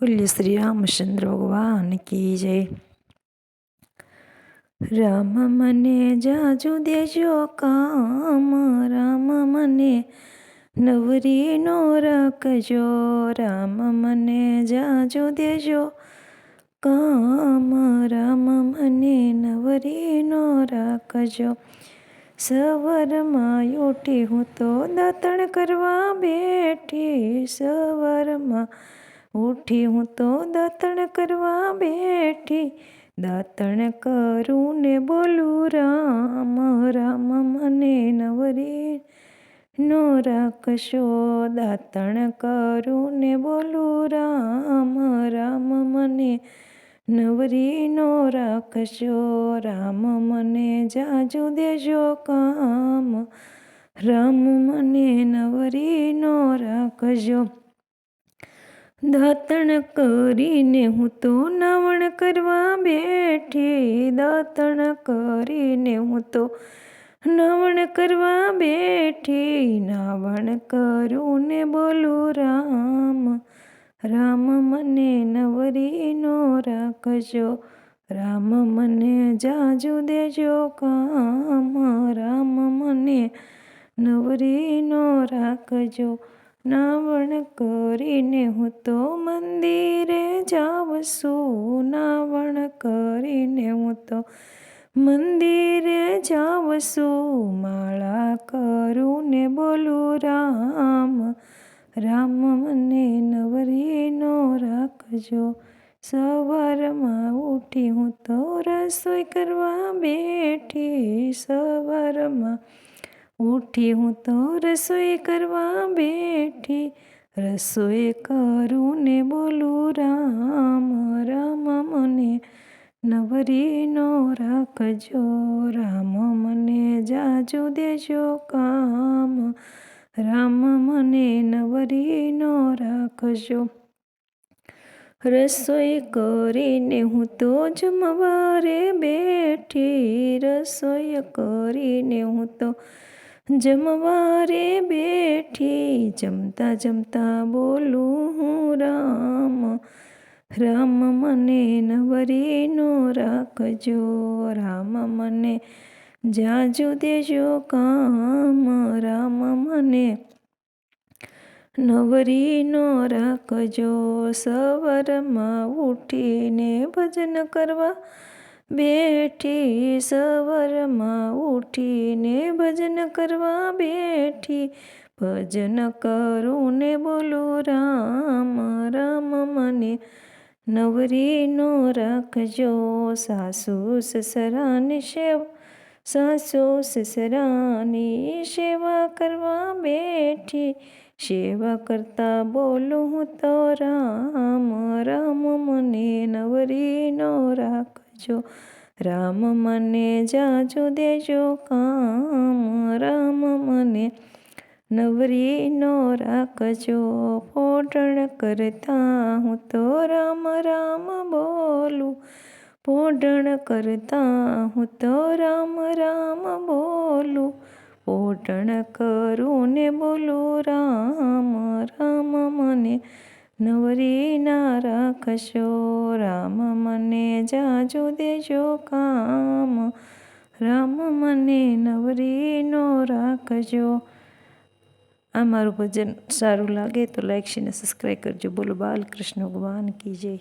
બોલ્ય શ્રી રામચંદ્ર ભગવાન કી જય રામ મને જાજુ દેજો કામ રામ મને નવરીનો રાખજો રામ મને જાજુ દેજો કામ રામ મને નવરીનો રાખજો સવારમાં ઉઠી હું તો દાતણ કરવા બેઠી સવારમાં ઉઠી હું તો દાતણ કરવા બેઠી. દાતણ કરું ને બોલું, રામ રામ, મને નવરી નો રાખશો. દાતણ કરું ને બોલું, રામ રામ, મને નવરી નો રાખશો. રામ, મને જાજુ દેજો કામ. રામ, મને નવરી નો રાખજો દાતણ કરીને હું તો નાવણ કરવા બેઠી. દાતણ કરીને હું તો નાવણ કરવા બેઠી. નાવણ કરું ને બોલું રામ. રામ મને નવરીનો રાખજો. રામ મને જાજુ દેજો કામ. રામ મને નવરીનો રાખજો. નાવણ કરીને હું તો મંદિરે જાઉં છું. નાવણ કરીને હું તો મંદિરે જાઉં છું. માળા કરું ને બોલું, રામ રામ, મને નવરીનો રાખજો. સવારમાં ઉઠી હું તો રસોઈ કરવા બેઠી. સવારમાં ઉઠી હું તો રસોઈ કરવા બેઠી. રસોઈ કરું ને બોલું, રામ રામ, મને નવરીનો રાખજો. રામ, મને જાજુ દેજો કામ. રામ, મને નવરીનો રાખજો. રસોઈ કરીને હું તો જમવારે બેઠી. રસોઈ કરીને હું તો જમવારે બેઠી જમતા જમતા બોલું હું રામ. રામ મને નવરીનો રાખજો, રામ મને જાજુ દેજો કામ. રામ મને નવરીનો રાખજો, સવારમાં ઉઠીને ભજન કરવા બેઠી સવારમાં ઉઠીને ભજન કરવા બેઠી. ભજન કરું ને બોલું, રામ રામ, મને નવરીનો રાખજો. સાસુ, સસરાની સેવા, સાસુ, સસરાની સેવા કરવા બેઠી. સેવા કરતા બોલું તો, રામ રામ, મને નવરીનો રાખ જો રામ મને જાજુ દેજો કામ, રામ મને નવરીનો રાખજો. પોટણ કરતા હું તો રામ રામ બોલું. પોટણ કરતા હું તો રામ રામ બોલું. પોટણ કરું ને બોલું, રામ રામ મને નવરી ના રાખશો. રામ જાજુ દેજો કામ. રામ મને નવરીનો રાખજો. આ મારું ભજન સારું લાગે તો લાઈક છે ને સબસ્ક્રાઈબ કરજો. બોલો બાલકૃષ્ણ ભગવાન કી જય.